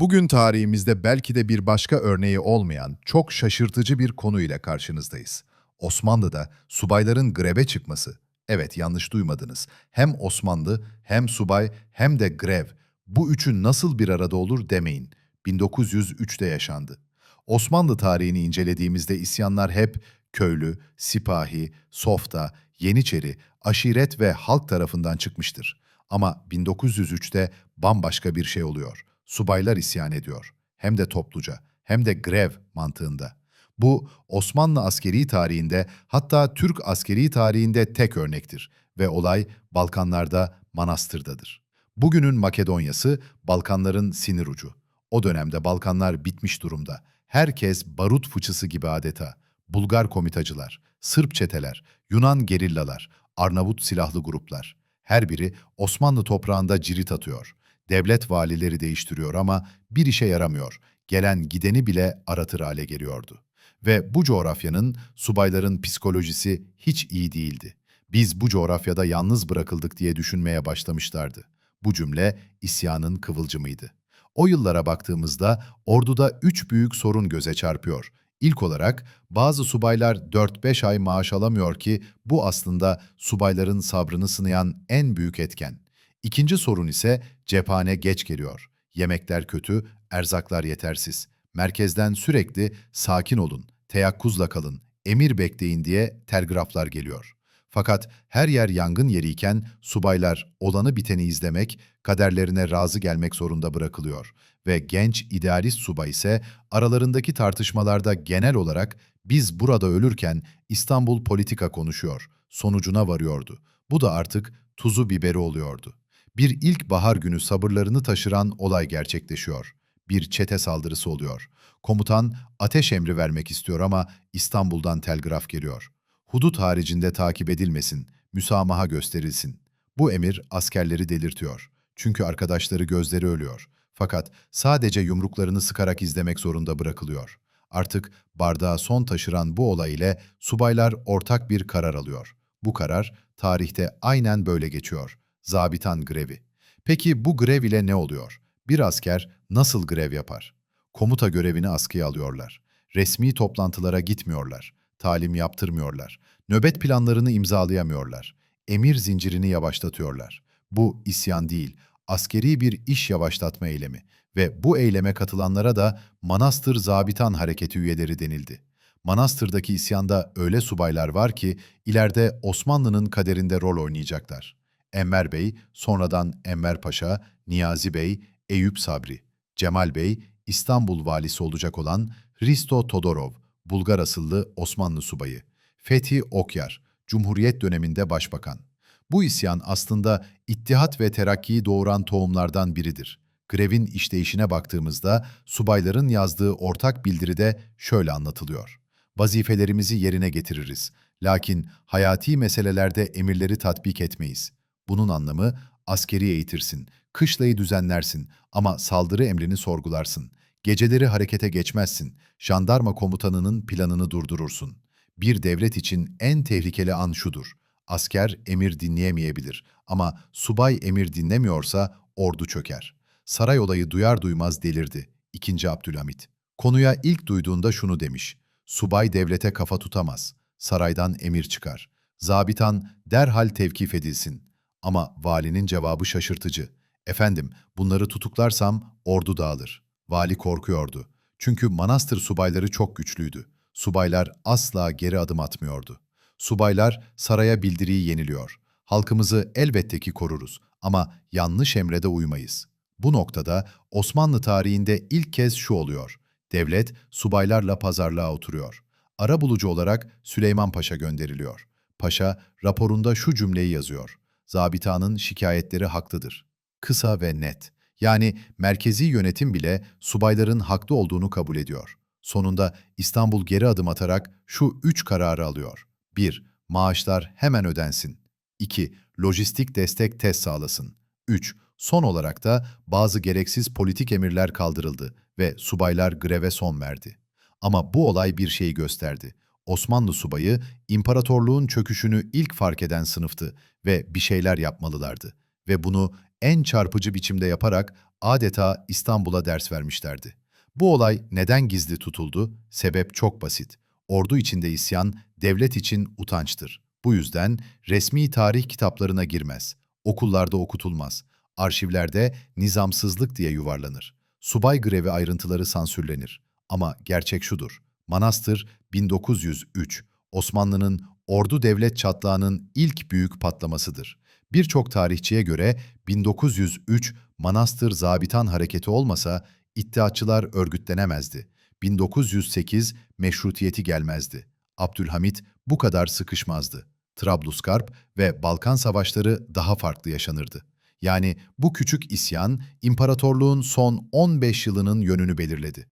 Bugün tarihimizde belki de bir başka örneği olmayan çok şaşırtıcı bir konuyla karşınızdayız. Osmanlı'da subayların greve çıkması. Evet yanlış duymadınız. Hem Osmanlı hem subay hem de grev. Bu üçü nasıl bir arada olur demeyin. 1903'te yaşandı. Osmanlı tarihini incelediğimizde isyanlar hep köylü, sipahi, softa, yeniçeri, aşiret ve halk tarafından çıkmıştır. Ama 1903'te bambaşka bir şey oluyor. Subaylar isyan ediyor. Hem de topluca, hem de grev mantığında. Bu Osmanlı askeri tarihinde hatta Türk askeri tarihinde tek örnektir ve olay Balkanlarda Manastır'dadır. Bugünün Makedonya'sı Balkanların sinir ucu. O dönemde Balkanlar bitmiş durumda. Herkes barut fıçısı gibi adeta. Bulgar komitacılar, Sırp çeteler, Yunan gerillalar, Arnavut silahlı gruplar. Her biri Osmanlı toprağında cirit atıyor. Devlet valileri değiştiriyor ama bir işe yaramıyor. Gelen gideni bile aratır hale geliyordu. Ve bu coğrafyanın, subayların psikolojisi hiç iyi değildi. Biz bu coğrafyada yalnız bırakıldık diye düşünmeye başlamışlardı. Bu cümle isyanın kıvılcımıydı. O yıllara baktığımızda orduda üç büyük sorun göze çarpıyor. İlk olarak bazı subaylar 4-5 ay maaş alamıyor ki bu aslında subayların sabrını sınayan en büyük etken. İkinci sorun ise cephane geç geliyor. Yemekler kötü, erzaklar yetersiz. Merkezden sürekli sakin olun, teyakkuzla kalın, emir bekleyin diye telgraflar geliyor. Fakat her yer yangın yeriyken subaylar olanı biteni izlemek, kaderlerine razı gelmek zorunda bırakılıyor ve genç idealist subay ise aralarındaki tartışmalarda genel olarak biz burada ölürken İstanbul politika konuşuyor, sonucuna varıyordu. Bu da artık tuzu biberi oluyordu. Bir ilk bahar günü sabırlarını taşıran olay gerçekleşiyor. Bir çete saldırısı oluyor. Komutan ateş emri vermek istiyor ama İstanbul'dan telgraf geliyor. Hudut haricinde takip edilmesin, müsamaha gösterilsin. Bu emir askerleri delirtiyor. Çünkü arkadaşları gözleri ölüyor. Fakat sadece yumruklarını sıkarak izlemek zorunda bırakılıyor. Artık bardağa son taşıran bu olay ile subaylar ortak bir karar alıyor. Bu karar tarihte aynen böyle geçiyor. Zabitan grevi. Peki bu grev ile ne oluyor? Bir asker nasıl grev yapar? Komuta görevini askıya alıyorlar. Resmi toplantılara gitmiyorlar. Talim yaptırmıyorlar. Nöbet planlarını imzalayamıyorlar. Emir zincirini yavaşlatıyorlar. Bu isyan değil, askeri bir iş yavaşlatma eylemi ve bu eyleme katılanlara da Manastır Zabitan Hareketi üyeleri denildi. Manastır'daki isyanda öyle subaylar var ki ileride Osmanlı'nın kaderinde rol oynayacaklar. Enver Bey, sonradan Enver Paşa, Niyazi Bey, Eyüp Sabri, Cemal Bey, İstanbul valisi olacak olan Hristo Todorov, Bulgar asıllı Osmanlı subayı, Fethi Okyar, Cumhuriyet döneminde başbakan. Bu isyan aslında ittihat ve terakkiyi doğuran tohumlardan biridir. Grevin işleyişine baktığımızda subayların yazdığı ortak bildiride şöyle anlatılıyor. Vazifelerimizi yerine getiririz. Lakin hayati meselelerde emirleri tatbik etmeyiz. Bunun anlamı askeri eğitirsin, kışlayı düzenlersin ama saldırı emrini sorgularsın. Geceleri harekete geçmezsin, jandarma komutanının planını durdurursun. Bir devlet için en tehlikeli an şudur. Asker emir dinleyemeyebilir ama subay emir dinlemiyorsa ordu çöker. Saray olayı duyar duymaz delirdi. 2. Abdülhamit. Konuya ilk duyduğunda şunu demiş. Subay devlete kafa tutamaz. Saraydan emir çıkar. Zabitan derhal tevkif edilsin. Ama valinin cevabı şaşırtıcı. Efendim, bunları tutuklarsam ordu dağılır. Vali korkuyordu. Çünkü manastır subayları çok güçlüydü. Subaylar asla geri adım atmıyordu. Subaylar saraya bildiriyi yeniliyor. Halkımızı elbette ki koruruz ama yanlış emrede uymayız. Bu noktada Osmanlı tarihinde ilk kez şu oluyor. Devlet subaylarla pazarlığa oturuyor. Arabulucu olarak Süleyman Paşa gönderiliyor. Paşa raporunda şu cümleyi yazıyor. Zabitanın şikayetleri haklıdır. Kısa ve net. Yani merkezi yönetim bile subayların haklı olduğunu kabul ediyor. Sonunda İstanbul geri adım atarak şu üç kararı alıyor. 1. Maaşlar hemen ödensin. 2. Lojistik destek test sağlasın. 3. Son olarak da bazı gereksiz politik emirler kaldırıldı ve subaylar greve son verdi. Ama bu olay bir şeyi gösterdi. Osmanlı subayı imparatorluğun çöküşünü ilk fark eden sınıftı ve bir şeyler yapmalılardı. Ve bunu en çarpıcı biçimde yaparak adeta İstanbul'a ders vermişlerdi. Bu olay neden gizli tutuldu? Sebep çok basit. Ordu içinde isyan, devlet için utançtır. Bu yüzden resmi tarih kitaplarına girmez, okullarda okutulmaz, arşivlerde nizamsızlık diye yuvarlanır. Subay grevi ayrıntıları sansürlenir. Ama gerçek şudur. Manastır 1903, Osmanlı'nın ordu devlet çatlağının ilk büyük patlamasıdır. Birçok tarihçiye göre 1903 Manastır Zabitan Hareketi olmasa iddiatçılar örgütlenemezdi. 1908 meşrutiyeti gelmezdi. Abdülhamit bu kadar sıkışmazdı. Trablusgarp ve Balkan savaşları daha farklı yaşanırdı. Yani bu küçük isyan imparatorluğun son 15 yılının yönünü belirledi.